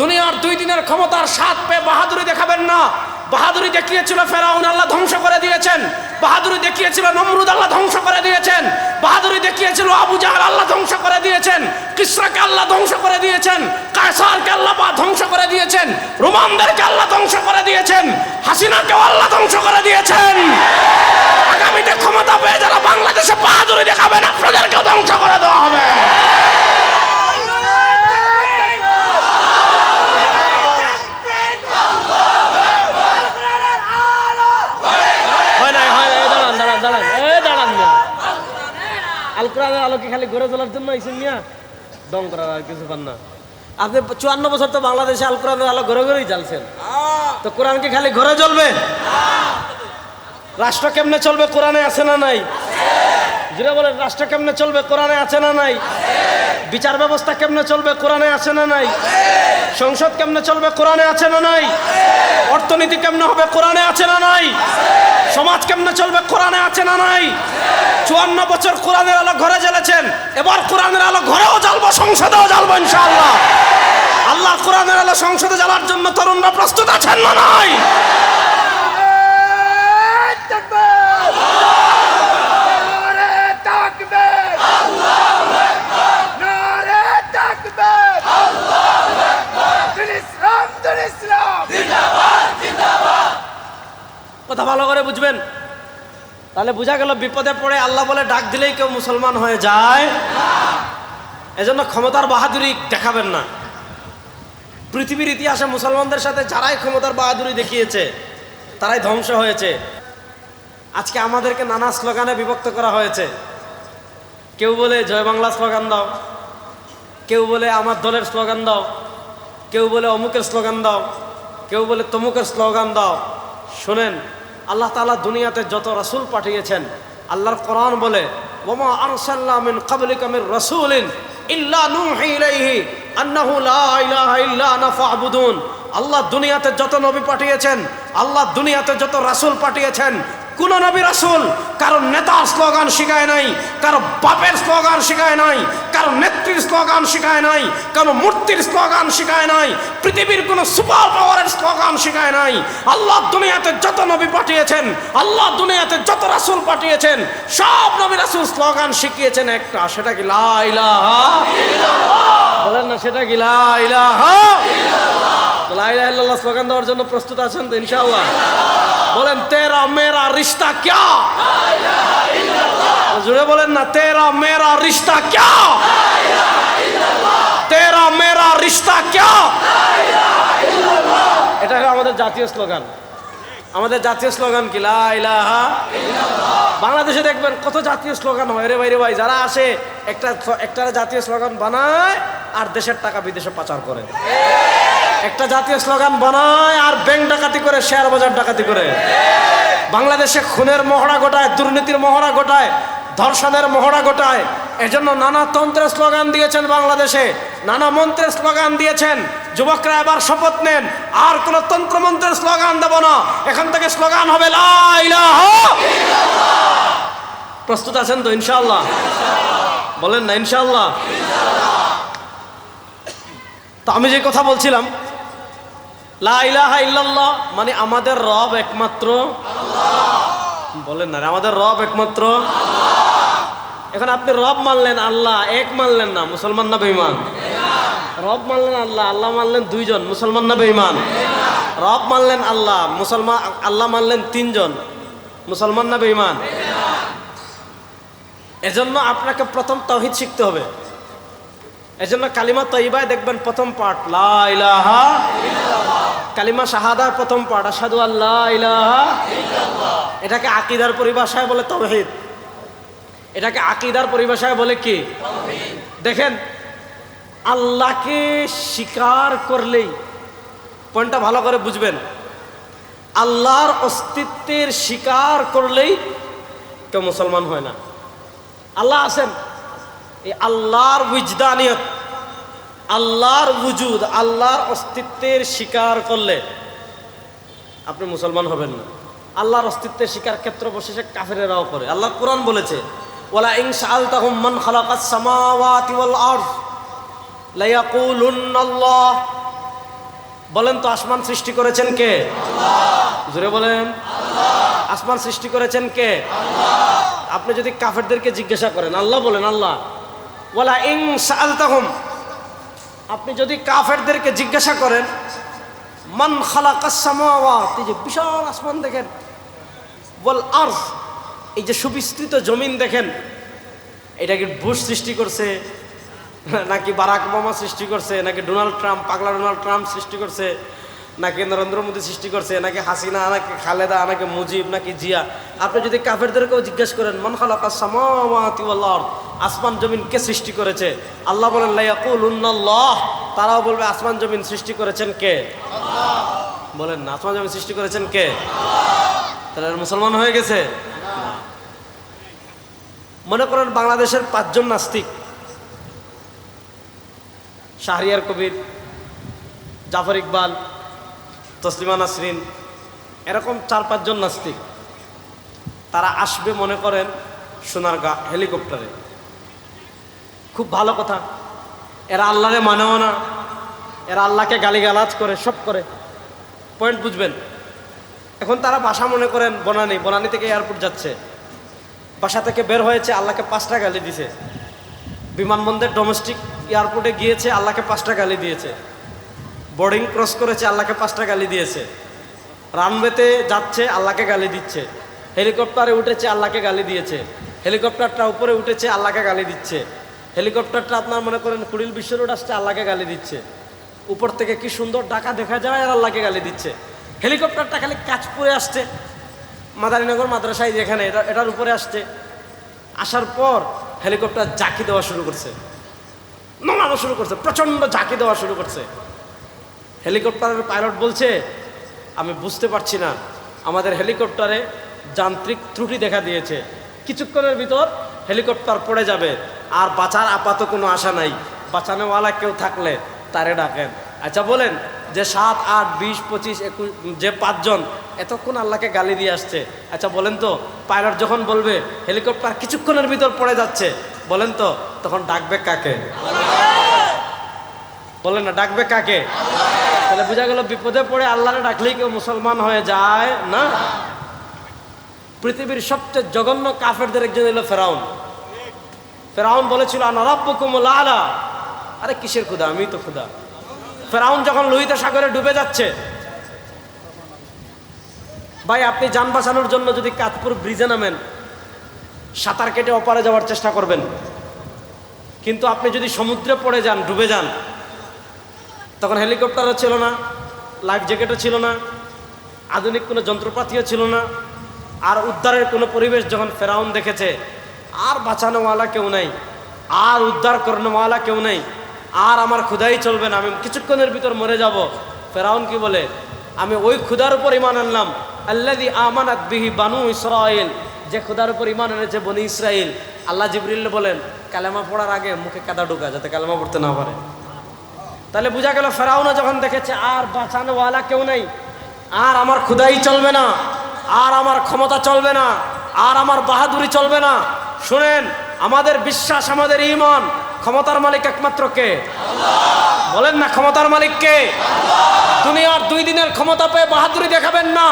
দুনিয়ার দুই দিনের ক্ষমতার স্বাদ পেয়ে বাহাদুরি দেখাবেন না। বাহাদুরি দেখিয়েছিল ফেরাউন, আল্লাহ ধ্বংস করে দিয়েছেন। বাহাদুরি দেখিয়েছিল নমরুদ, আল্লাহ ধ্বংস করে দিয়েছেন। বাহাদুরি দেখিয়েছিল আবু জাহাল, আল্লাহ ধ্বংস করে দিয়েছেন। কিসরাকে আল্লাহ ধ্বংস করে দিয়েছেন। কায়সারকে আল্লাহ ধ্বংস করে দিয়েছেন। রোমানদেরকে আল্লাহ ধ্বংস করে দিয়েছেন। হাসিনাকেও আল্লাহ ধ্বংস করে দিয়েছেন। আগামীতে ক্ষমতা পেয়ে যারা বাংলাদেশে বাহাদুরি দেখাবেন, আপনাদেরকেও ধ্বংস করে দেওয়া হবে হয় নাই হয় নাই এই দাঁড়ান দাঁড়ান দাঁড়ান এই দাঁড়ান মিয়া আল আলোকে খালি ঘুরে তোলার জন্য আইসেন মিয়া। দম করার আর কিছু পান না। আপনি চুয়ান্ন বছর তো বাংলাদেশে আল কোরআনের আলো ঘরে ঘরেই জ্বালছেন। তো কোরআন কি খালি ঘরে জ্বলবে? রাষ্ট্র কেমনে চলবে কোরআনে আছে না নাই? যেটা বলেন, রাষ্ট্র কেমনে চলবে কোরআনে আছে না নাই? বিচার ব্যবস্থা কেমনে চলবে কোরআনে আছে না নাই? সংসদ কেমনে চলবে কোরআনে আছে না নাই? অর্থনীতি কেমনে হবে কোরআনে আছে না নাই? সমাজ কেমনে চলবে? কোরআনে আছে না নাই? চুয়ান্ন বছর কোরআনের আলো ঘরে জ্বেলেছেন। এবার কোরআনের আলো ঘরেও জ্বালবো, সংসদেও জ্বালবো ইনশাআল্লাহ। আল্লাহ কোরআনের আলো সংসদে জ্বালার জন্য তরুণরা প্রস্তুত আছেন না নাই? বুঝবেন? তাহলে বোঝা গেল বিপদে পড়ে আল্লাহ বলে ডাক দিলেই কেউ মুসলমান হয়ে যায়। এজন্য ক্ষমতার বাহাদুরি দেখাবেন না। পৃথিবীর ইতিহাসে মুসলমানদের সাথে যারাই ক্ষমতার বাহাদুরি দেখিয়েছে, তারাই ধ্বংস হয়েছে। আজকে আমাদেরকে নানা স্লোগানে বিভক্ত করা হয়েছে। কেউ বলে, জয় বাংলা স্লোগান দাও। কেউ বলে, আমার দলের স্লোগান দাও। কেউ বলে, অমুকের স্লোগান দাও। কেউ বলে, তমুকের স্লোগান দাও। শোনেন আল্লাহ তালা দুনিয়াতে যত রাসুল পাঠিয়েছেন, আল্লাহর কোরআন বলে, ওমা আরসাল্লা মিন ক্বাবলিকা মির রাসূলিন ইল্লা নূহি ইলাইহি আন্নাহু লা ইলাহা ইল্লা আনা ফা'বুদুন। আল্লাহ দুনিয়াতে যত নবী পাঠিয়েছেন, আল্লাহ দুনিয়াতে যত রাসুল পাঠিয়েছেন কোন নবী রাসূল কারও নেতার স্লোগান শিখায় নাই, কারও বাপের স্লোগান শিখায় নাই, কারও নেত্রীর স্লোগান শিখায় নাই, কারও মূর্তির স্লোগান শিখায় নাই, পৃথিবীর কোনো সুপার পাওয়ারের স্লোগান শিখায় নাই। আল্লাহ দুনিয়াতে যত নবী পাঠিয়েছেন, আল্লাহ দুনিয়াতে যত রাসূল পাঠিয়েছেন, সব নবী রাসূল স্লোগান শিখিয়েছেন একটা, সেটা কি লা ইলাহা বলেন না, সেটা কি লা ইলাহা লা ইলাহা ইল্লাল্লাহ স্লোগান দেওয়ার জন্য প্রস্তুত আছেন তো, ইনশাআল্লাহ? বলেন, তেরা মেরা রিশতা ক্যা? জুড়ে বলেন না, তেরা মেরা রিশতা ক্যা? তেরা মেরা রিশতা ক্যা? এটা আমাদের জাতীয় স্লোগান। আমাদের জাতীয় স্লোগান কি? লা ইলাহা বাংলাদেশে দেখবেন কত জাতীয় স্লোগান হয়। রে ভাই রে ভাই, যারা আসে, একটা একটা জাতীয় স্লোগান বানায় আর দেশের টাকা বিদেশে পাচার করে। একটা জাতীয় স্লোগান বানায় আর ব্যাংক ডাকাতি করে, শেয়ার বাজার ডাকাতি করে। বাংলাদেশে খুনের মহড়া গোটায় দুর্নীতির মহড়া গোটায় ধর্ষণের মহড়া গোটায় এজন্য নানা তন্ত্রের স্লোগান দিয়েছেন বাংলাদেশে, নানা মন্ত্রের স্লোগান দিয়েছেন। যুবকরা এবার শপথ নেন, আর কোন তন্ত্রমন্ত্রের স্লোগান দেব না। এখান থেকে স্লোগান হবে প্রস্তুত আছেন তো, ইনশাআল্লাহ? বলেন না ইনশাল্লাহ তো আমি যে কথা বলছিলাম লা ইলাহা ইল্লাল্লাহ মানে আমাদের রব একমাত্র। বলেন না আমাদের রব একমাত্র। এখন আপনি রব মানলেন আল্লাহ, এক মানলেন না, মুসলমান না বেঈমান? রব মানলেন আল্লাহ আল্লাহ মানলেন দুইজন, মুসলমান না বেঈমান? রব মানলেন আল্লাহ মুসলমান আল্লাহ মানলেন তিনজন, মুসলমান না বেঈমান? এজন্য আপনাকে প্রথম তৌহিদ শিখতে হবে। এজন্য কালিমা তৈবায় দেখবেন প্রথম পাঠ, লা ইলাহা কালিমা শাহাদার প্রথম পাঠ আসাদু আল্লাহ এটাকে আকিদার পরিভাষায় বলে তৌহিদ। এটাকে আকিদার পরিভাষায় বলে কি? দেখেন, আল্লাহকে স্বীকার করলেই পয়েন্টটা ভালো করে বুঝবেন। আল্লাহর অস্তিত্বের স্বীকার করলেই কেউ মুসলমান হয় না। আল্লাহ আছেন। এই আল্লাহর উজদানিয়ত আল্লাহর উজুদ আল্লাহর অস্তিত্বের স্বীকার করলে আপনি মুসলমান হবেন না। আল্লাহর অস্তিত্বের স্বীকার ক্ষেত্র বসে কাফেরেরাও করে। আল্লাহ কোরআন বলেছে, ওয়ালা ইন সাআলতাহুম মান খালাকাস সামাওয়াতি ওয়াল আরদ, লায়াকুলুন্নাল্লাহ। বলেন তো, আসমান সৃষ্টি করেছেন কে? জোরে বলেন আসমান সৃষ্টি করেছেন কে? আপনি যদি কাফেরদেরকে জিজ্ঞাসা করেন, আল্লাহ বলেন, আল্লাহ। ওয়ালা ইং সালতাহুম আপনি যদি কাফেরদেরকে জিজ্ঞাসা করেন, মান খালাকাস সামাওয়াত এই যে বিশাল আসমান দেখেন বল আরজ এই যে সুবিস্তৃত জমিন দেখেন, এটা কি বুশ সৃষ্টি করছে? নাকি বারাক ওবামা সৃষ্টি করছে? নাকি ডোনাল্ড ট্রাম্প, পাগলা ডোনাল্ড ট্রাম্প সৃষ্টি করছে? নাকি নরেন্দ্র মোদী সৃষ্টি করছে? নাকি হাসিনা, নাকি খালেদা, নাকি মুজিব, নাকি জিয়া? আপনি যদি কাফেরদেরকেও জিজ্ঞেস করেন, মন ওয়াল আরদ আসমান জমিন কে সৃষ্টি করেছে? আল্লাহ বলেন লা ইয়াকুলুন্নাল্লাহ তারাও বলবে আসমান জমিন সৃষ্টি করেছেন কে? বলেন না আসমান জমিন সৃষ্টি করেছেন কে? তাহলে মুসলমান হয়ে গেছে? মনে করেন বাংলাদেশের পাঁচজন নাস্তিক। শাহরিয়ার কবির জাফর ইকবাল তসলিমা নাসরিন এরকম চার পাঁচজন নাস্তিক। তারা আসবে মনে করেন সোনারগা হেলিকপ্টারে। খুব ভালো কথা। এরা আল্লাহরে মানেও না। এরা আল্লাহকে গালিগালাজ করে, সব করে। পয়েন্ট বুঝবেন? এখন তারা বাসা মনে করেন বনানি। বনানি থেকে এয়ারপোর্ট যাচ্ছে। বাসা থেকে বের হয়েছে, আল্লাহকে পাঁচটা গালি দিছে। বিমানবন্দর ডোমেস্টিক এয়ারপোর্টে গিয়েছে, আল্লাহকে পাঁচটা গালি দিয়েছে। বোর্ডিং ক্রস করেছে, আল্লাহকে পাঁচটা গালি দিয়েছে। রানওয়েতে যাচ্ছে, আল্লাহকে গালি দিচ্ছে। হেলিকপ্টারে উঠেছে, আল্লাহকে গালি দিয়েছে। হেলিকপ্টারটা উপরে উঠেছে, আল্লাহকে গালি দিচ্ছে। হেলিকপ্টারটা আপনার মনে করেন কুড়িল বিশ্ব রোড আসছে, আল্লাহকে গালি দিচ্ছে। উপর থেকে কি সুন্দর ডাকা দেখা যায় আর আল্লাহকে গালি দিচ্ছে। হেলিকপ্টারটা খালি কাজ পরে আসছে, মাদারীনগর মাদ্রাসায় যেখানে এটা এটার উপরে আসছে। আসার পর হেলিকপ্টার ঝাঁকি দেওয়া শুরু করছে। নামানো শুরু করছে, প্রচণ্ড ঝাঁকি দেওয়া শুরু করছে। হেলিকপ্টারের পাইলট বলছে, আমি বুঝতে পারছি না, আমাদের হেলিকপ্টারে যান্ত্রিক ত্রুটি দেখা দিয়েছে। কিছুক্ষণের ভিতর হেলিকপ্টার পড়ে যাবে। আর বাঁচার আপাতত কোনো আশা নাই। বাঁচানোওয়ালা কেউ থাকলে তারে ডাকেন। আচ্ছা বলেন, যে সাত, আট, বিশ, পঁচিশ, একুশ, যে পাঁচজন, এতক্ষণ আল্লাহকে গালি দিয়ে আসছে। আচ্ছা বলেন তো, পাইলট যখন বলবে, হেলিকপ্টার কিছুক্ষণের ভিতর পড়ে যাচ্ছে, বলেন তো, তখন ডাকবে কাকে? বলেন না, ডাকবে কাকে? তাহলে বোঝা গেল, বিপদে পড়ে আল্লাহরে ডাকলেই কেউ মুসলমান হয়ে যায়, না? পৃথিবীর সবচেয়ে জঘন্য কাফেরদের একজন হলো ফেরাউন। ফেরাউন বলেছিল আনারাব্বকুমুল আলা আরে, কিসের খুদা আমি তো খুদা ফেরাউন যখন লোহিত সাগরে ডুবে যাচ্ছে, ভাই, আপনি যান বাঁচানোর জন্য যদি কাতপুর ব্রিজে নামেন, সাঁতার কেটে অপারে যাওয়ার চেষ্টা করবেন। কিন্তু আপনি যদি সমুদ্রে পড়ে যান, ডুবে যান, তখন হেলিকপ্টারও ছিল না, লাইফ জ্যাকেটও ছিল না, আধুনিক কোনো যন্ত্রপাতিও ছিল না। আর উদ্ধারের কোনো পরিবেশ যখন ফেরাউন দেখেছে আর বাঁচানোওয়ালা কেউ নেই, আর উদ্ধার করানোওয়ালা কেউ নেই, আর আমার ক্ষুদাই চলবে না, আমি কিছুক্ষণের ভিতর মরে যাব। ফেরাউন কি বলে? আমি ওই ক্ষুদার উপর ইমান আনলাম। আল্লাদি আমানাত বিহি বানু ইসরায়েল যে ক্ষুদার উপর ইমান এনেছে বনি ইসরায়েল আল্লাহ জিবরিল বলেন, কালেমা পড়ার আগে মুখে কাদা ঢুকা যাতে কালেমা পড়তে না পারে। তাহলে বোঝা গেল ফেরাউনা যখন দেখেছে, আর বাঁচানোওয়ালা কেউ নেই, আর আমার ক্ষুদাই চলবে না, আর আমার ক্ষমতা চলবে না, আর আমার বাহাদুরি চলবে না শুনেন, আমাদের বিশ্বাস, আমাদের ইমন ক্ষমতার মালিক একমাত্র কে? বলেন না, ক্ষমতার মালিক কে? দুনিয়ার দুই দিনের ক্ষমতা পেয়ে বাহাদুরি দেখাবেন না।